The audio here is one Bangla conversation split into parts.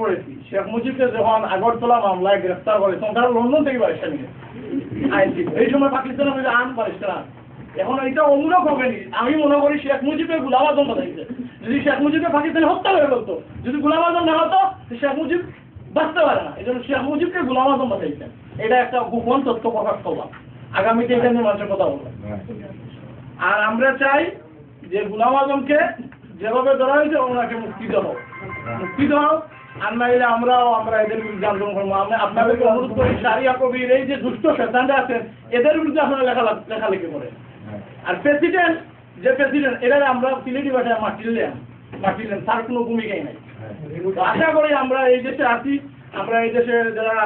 করেছি শেখ মুজিবকে যখন আগরতলা মামলায় গ্রেফতার করে তখন তারা লন্ডন থেকে বারিশটা নিয়ে এই সময় পাকিস্তানের মধ্যে আন বারিশটা আন এখন এটা অমূলক হবেনি আমি মনে করি শেখ মুজিবের গুলাম আজম যদি শেখ মুজিবকে পাকিস্তানে হত্যা করে বলতো যদি গুলাম আজম না হতো শেখ মুজিব বাঁচতে পারে না। এই জন্য শেখ মুজিবকে গুলাম আজম এটা একটা গোপন তথ্য প্রকাশ করলাম। আগামীতে এটা নিয়ে মানুষের কথা বলব। আর আমরা চাই যে গুলাম আজমকে যেভাবে ধরা হয়েছে ওনাকে মুক্তি দেওয়া মুক্তি দেওয়া আর নাইলে আমরাও আমরা এদের বিরুদ্ধে আন্দোলন করব। আমি আপনাদেরকে অনুরোধ করি সারিয়া কবির এই যে দুষ্ট শ্রদ্ধানরা আছেন এদের বিরুদ্ধে আপনারা লেখা লেখালেখি করে আর প্রেসিডেন্ট যে প্রেসিডেন্ট এরা আমরা সিলেটি ভাষায় মাটিলেন মাটিলেন তার কোনো ভূমিকাই নাই। আশা করি আমরা এই দেশে আছি। আমরা এই দেশে যারা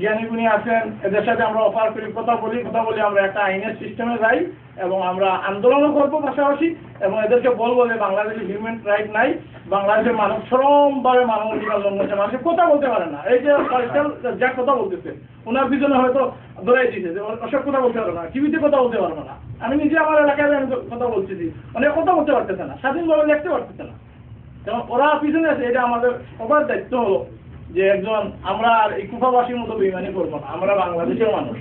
জ্ঞানী গুণী আছেন, এদের সাথে আমরা অফার করি, কথা বলি কথা বলি আমরা একটা আইনের সিস্টেমে যাই এবং আমরা আন্দোলনও করব পাশাপাশি এবং এদেরকে বলব যে বাংলাদেশে হিউম্যান রাইট নাই, বাংলাদেশের মানুষ শ্রমভাবে মানব অধিকার জন্মেছে মানুষের কথা বলতে পারে না। এই যে যা কথা বলতেছে ওনার পিছনে হয়তো ধরাই দিছে যে অসব কথা বলতে পারবে না, টিভিতে কথা বলতে পারবে না। আমি নিজে আমার এলাকায় আমি কথা বলতেছি অনেক কথা বলতে পারতেছে না, স্বাধীনভাবে লিখতে পারতেছে না। কারণ ওরা পিছনে আছে, এটা আমাদের সবার দায়িত্ব হলো। যে একজন, আমরা আর ইকুফাবাসীর মতো বেইমানি করব না, আমরা বাংলাদেশের মানুষ।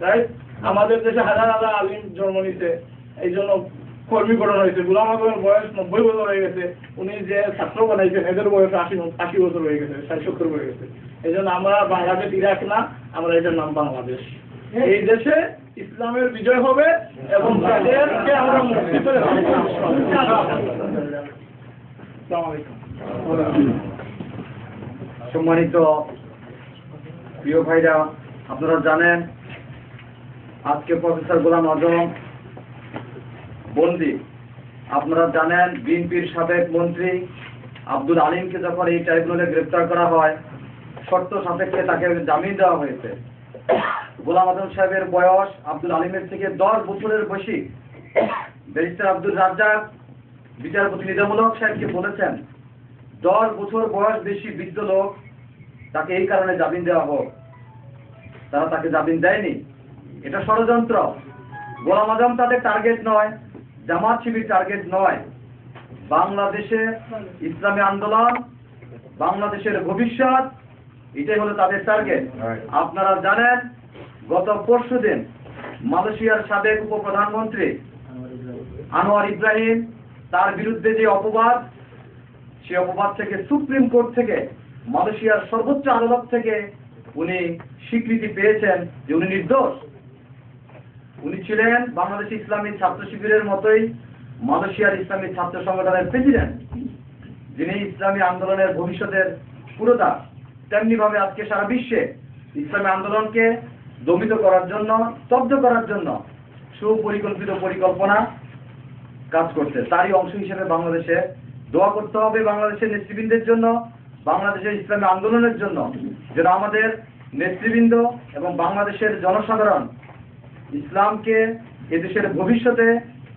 তাই আমাদের দেশে হাজার হাজার আলিম জন্ম নিতে এই জন্য কর্মী গঠন হয়েছে। গুলাম আজমের বয়স নব্বই বছর হয়ে গেছে, উনি যে ছাত্র বানাইছেন, এদের বয়স আশি আশি বছর হয়ে গেছে, ষাট সত্তর হয়ে গেছে। এই জন্য আমরা বাংলাদেশ ইরাক না, আমরা এটার নাম বাংলাদেশ। এই দেশে ইসলামের বিজয় হবে এবং তাদেরকে আমরা মুক্তি আলাইকুম। সম্মানিত প্রিয় ভাইরা, আপনারা জানেন আজকে প্রফেসর গোলাম আজম বন্দি। আপনারা জানেন বিএনপির সাবেক মন্ত্রী আব্দুল আলিমকে যখন এই ট্রাইব্যুনালে গ্রেপ্তার করা হয়, শর্ত সাপেক্ষে তাকে জামিন দেওয়া হয়েছে। গোলাম আজম সাহেবের বয়স আব্দুল আলিমের থেকে দশ বছরের বেশি। ব্যারিস্টার আব্দুল রাজ্জাক বিচারপতি নিজামূলক সাহেবকে বলেছেন, দশ বছর বয়স বেশি বৃদ্ধ লোক তাকে এই কারণে জামিন দেওয়া হোক। তারা তাকে জামিন দেয়নি। এটা ষড়যন্ত্র। গোলাম আজম তাদের টার্গেট নয় জামাত শিবির টার্গেট নয়। বাংলাদেশে ইসলামী আন্দোলন বাংলাদেশের ভবিষ্যৎ এটাই হলো তাদের টার্গেট আপনারা জানেন গত পরশু দিন মালয়েশিয়ার সাবেক উপপ্রধানমন্ত্রী আনোয়ার ইব্রাহিম তার বিরুদ্ধে যে অপবাদ সে অপবাদ থেকে সুপ্রিম কোর্ট থেকে মালয়েশিয়ার সর্বোচ্চ আদালত থেকে উনি স্বীকৃতি পেয়েছেন যে উনি নির্দোষ। উনি ছিলেন বাংলাদেশ ইসলামী ছাত্র শিবিরের মতোই মালয়েশিয়ার ইসলামী ছাত্র সংগঠনের প্রেসিডেন্ট। যিনি ইসলামী আন্দোলনের ভবিষ্যতের পুরোটা তেমনি ভাবে আজকে সারা বিশ্বে ইসলামী আন্দোলনকে দমিত করার জন্য, স্তব্ধ করার জন্য সুপরিকল্পিত পরিকল্পনা কাজ করছে। তারই অংশ হিসেবে বাংলাদেশে দোয়া করতে হবে বাংলাদেশের নেতৃবৃন্দের জন্য। বাংলাদেশের ইসলামী আন্দোলনের জন্য যেন আমাদের নেতৃবৃন্দ এবং বাংলাদেশের জনসাধারণ ইসলামকে এদেশের ভবিষ্যতে,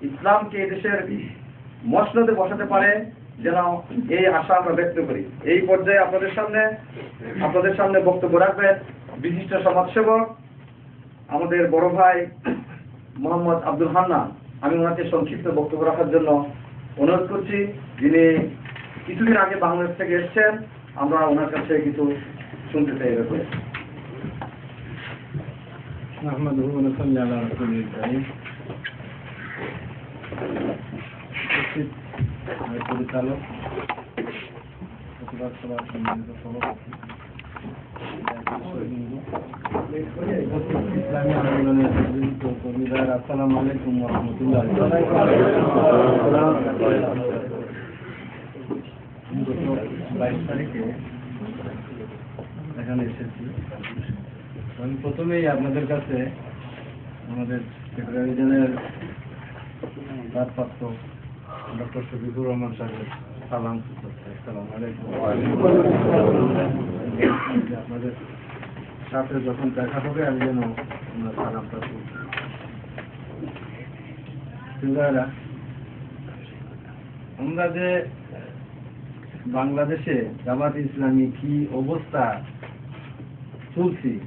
ইসলামকে এদেশের মসনদে বসাতে পারে, যেন এই আশা আমরা ব্যক্ত করি। এই পর্যায়ে আপনাদের সামনে আপনাদের সামনে বক্তব্য রাখবেন বিশিষ্ট সমাজসেবক, আমাদের বড় ভাই মোহাম্মদ আব্দুল হান্না আমি ওনাকে সংক্ষিপ্ত বক্তব্য রাখার জন্য অনুরোধ করছি, যিনি কিছুদিন আগে বাংলাদেশ থেকে এসেছেন আমরা ওনার কাছে কিছু শুনতে চাই এ ব্যাপারে نحمده ونصلي على رسول الكريم উপস্থিত আয় পরিচালক প্রতিবাদ সভার সম্মানিত সভাপতি উপস্থিত ইসলামী আন্দোলনের নিযুক্ত কর্মীরা আসসালামু আলাইকুম রহমতুল্লাহ গত বাইশ তারিখে এখানে এসেছি। আমি প্রথমেই আপনাদের কাছে আমাদের সেক্রেটারি জেনারেল ভারপ্রাপ্ত ডক্টর শফিকুর রহমান সাহেবের সালাম সালাম আপনাদের সাথে যখন দেখা হবে, আমি যেন আমরা সালামটা আমরা যে বাংলাদেশে জামাত ইসলামী কি অবস্থা চলছি?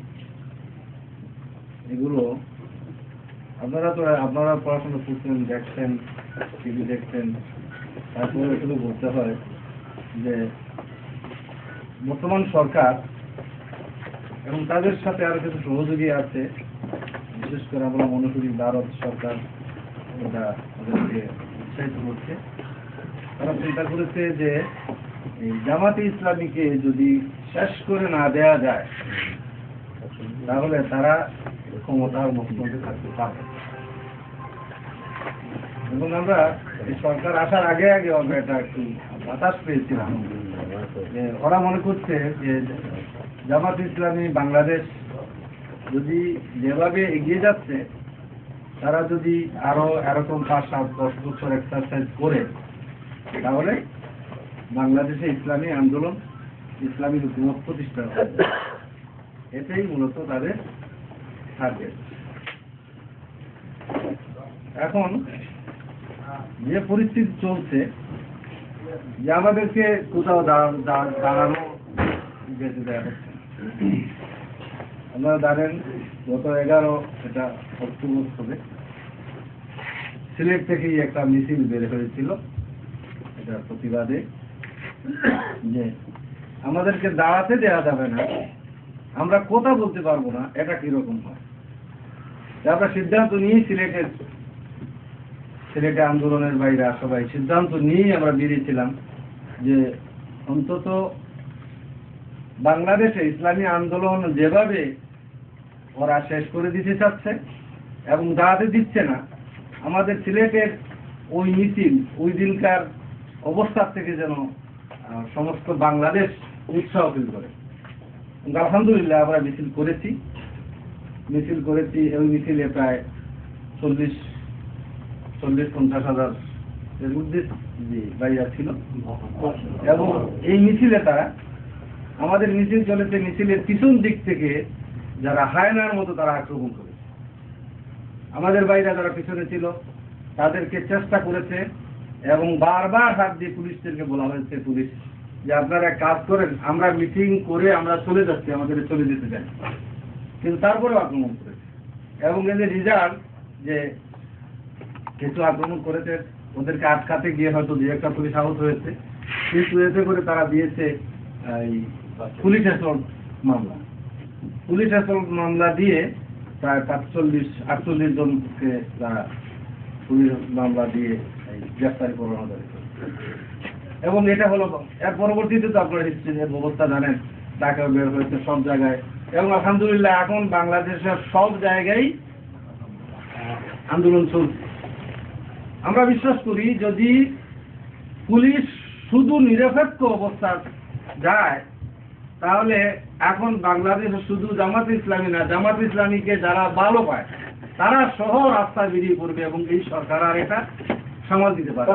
এগুলো আপনারা তো, আপনারা পড়াশোনা করছেন, দেখছেন, টিভি দেখছেন। তারপরে শুধু বলতে হয় যে বর্তমান সরকার এবং তাদের সাথে আরও কিছু সহযোগী আছে, বিশেষ করে আমরা মনে করি ভারত সরকার এটা ওদেরকে উৎসাহিত করছে। তারা চিন্তা করেছে যে এই জামাতে ইসলামীকে যদি শেষ করে না দেয়া যায়, তাহলে তারা ক্ষমতার মুখ্যমন্ত্রী থাকতে পারবে এবং আমরা সরকার আসার আগে আগে আমরা এটা একটু বাতাস পেয়েছিলাম। ওরা মনে করছে যে জামাত ইসলামী বাংলাদেশ যদি যেভাবে এগিয়ে যাচ্ছে, তারা যদি আরও এরকম পাঁচ সাত দশ বছর এক্সারসাইজ করে, তাহলে বাংলাদেশে ইসলামী আন্দোলন, ইসলামী হুকুমত প্রতিষ্ঠা এটাই মূলত তাদের টার্গেট এখন যে পরিস্থিতি চলছে, যে আমাদেরকে কোথাও দাঁড়া- দাঁড়া- দাঁড়ানো যেতে দেওয়া হচ্ছে। আপনারা জানেন, গত এগারো এটা অক্টোবর হবে। সিলেট থেকেই একটা মিছিল বের হয়েছিল এটার প্রতিবাদে। যে আমাদেরকে দাঁড়াতে দেওয়া যাবে না। আমরা কথা বলতে পারব না, এটা কীরকম হয়? আমরা সিদ্ধান্ত নিয়ে সিলেটের সিলেটে আন্দোলনের বাইরে সবাই সিদ্ধান্ত নিয়েই আমরা বেরিয়েছিলাম যে অন্তত বাংলাদেশে ইসলামী আন্দোলন যেভাবে ওরা শেষ করে দিতে চাচ্ছে এবং দাঁড়াতে দিচ্ছে না, আমাদের সিলেটের ওই মিছিল, ওই দিনকার অবস্থার থেকে যেন সমস্ত বাংলাদেশ উৎসাহ ফিল করে। আলহামদুলিল্লাহ আমরা মিছিল করেছি। মিছিল করেছি ওই মিছিলে প্রায় চল্লিশ চল্লিশ, পঞ্চাশ হাজার এর মধ্যে যে বাইরা ছিল। এবং এই মিছিলে তারা, আমাদের মিছিল চলেছে মিছিলের পিছন দিক থেকে যারা হায়নার মতো তারা আক্রমণ করেছে। আমাদের বাইরে যারা পিছনে ছিল, তাদেরকে চেষ্টা করেছে এবং বারবার হাত দিয়ে পুলিশদেরকে বলা হয়েছে, পুলিশ, যে আপনারা কাজ করেন, আমরা মিটিং করে আমরা চলে যাচ্ছি, আমাদের চলে যেতে চাই কিন্তু তারপরেও আক্রমণ করেছে। এবং এদের রেজাল্ট যে কিছু আক্রমণ করেছে, ওদেরকে আটকাতে গিয়ে হয়তো দু একটা পুলিশ আহত হয়েছে। কিন্তু এতে করে তারা দিয়েছে, এই পুলিশ অ্যাসল্ট মামলা। পুলিশ অ্যাসল্ট মামলা দিয়ে প্রায় সাতচল্লিশ, আটচল্লিশ জনকে তারা পুলিশ মামলা দিয়ে গ্রেফতারি এবং এটা হলো, এর পরবর্তীতে তো আপনারা হিস্ট্রির ব্যবস্থা জানেন, ঢাকা বের হয়েছে সব জায়গায়। এবং আলহামদুলিল্লাহ, এখন বাংলাদেশের সব জায়গায় আন্দোলন চলছে। আমরা বিশ্বাস করি, যদি পুলিশ শুধু নিরপেক্ষ অবস্থা যায়, তাহলে এখন বাংলাদেশে শুধু জামাত ইসলামী না, জামাত ইসলামীকে যারা ভালো পায়, তারা সহ রাস্তায় বেরিয়ে পড়বে এবং এই সরকার আর এটা সামাল দিতে পারে।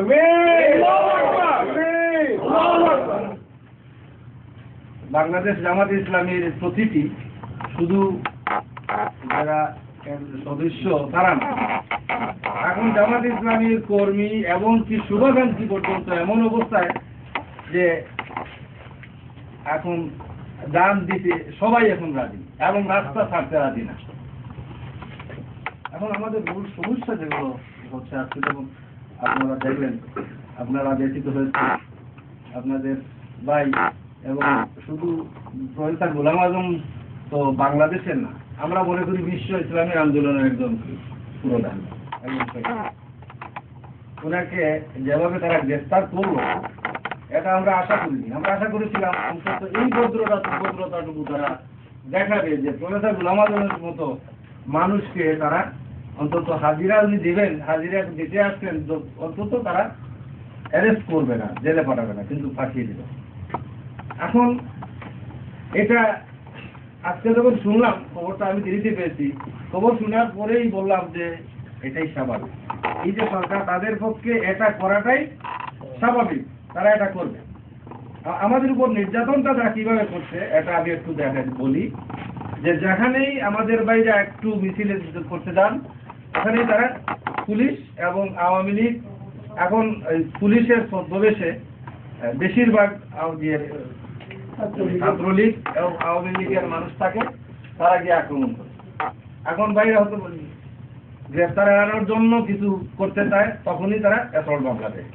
বাংলাদেশ জামাত ইসলামীর প্রতিটি শুধু যারা সদস্য তারা না। এখন জামাত ইসলামীর কর্মী এবং কি শুভাকাঙ্ক্ষী পর্যন্ত এমন অবস্থায় যে এখন দান দিতে সবাই এখন রাজি এবং রাস্তা ছাড়তে রাজি না। এখন আমাদের মূল সমস্যা যেগুলো হচ্ছে আজকে যেমন আপনারা দেখলেন, আপনারা ব্যতীত হয়েছে আপনাদের ভাই এবং শুধু প্রফেসর গোলাম আজম তো বাংলাদেশের না, আমরা মনে করি বিশ্ব ইসলামী আন্দোলনের একজন পুরোধান। ওনাকে যেভাবে তারা গ্রেফতার করল, এটা আমরা আশা করিনি আমরা আশা করেছিলাম, অন্তত এই ভদ্রতা ভদ্রতাটুকু তারা দেখাবে যে প্রফেসর গোলাম আজমের মতো মানুষকে তারা অন্তত হাজিরা উনি দিবেন, হাজিরা দিতে আসছেন অন্তত তারা অ্যারেস্ট করবে না, জেলে পাঠাবে না, কিন্তু পাঠিয়ে দিল এখন এটা আজকে যখন শুনলাম, খবরটা আমি দেরিতে পেয়েছি, খবর শোনার পরেই বললাম যে এটাই স্বাভাবিক। এই যে সরকার তাদের পক্ষে এটা করাটাই স্বাভাবিক, তারা এটা করবে। আমাদের উপর নির্যাতনটা তারা কীভাবে করছে, এটা আমি একটু দেখেন বলি, যে যেখানেই আমাদের বাইরে একটু মিছিলে করতে যান ওখানেই তারা পুলিশ এবং আওয়ামী লীগ এখন পুলিশের ছদ্মবেশে বেশিরভাগ ছাত্রলীগ। এবং আওয়ামী লীগের মানুষ থাকে তারা গিয়ে আক্রমণ করে। এখন বাইরে হয়তো গ্রেফতার এড়ানোর জন্য কিছু করতে চায় তখনই তারা অ্যাসল্ট মামলা দেয়।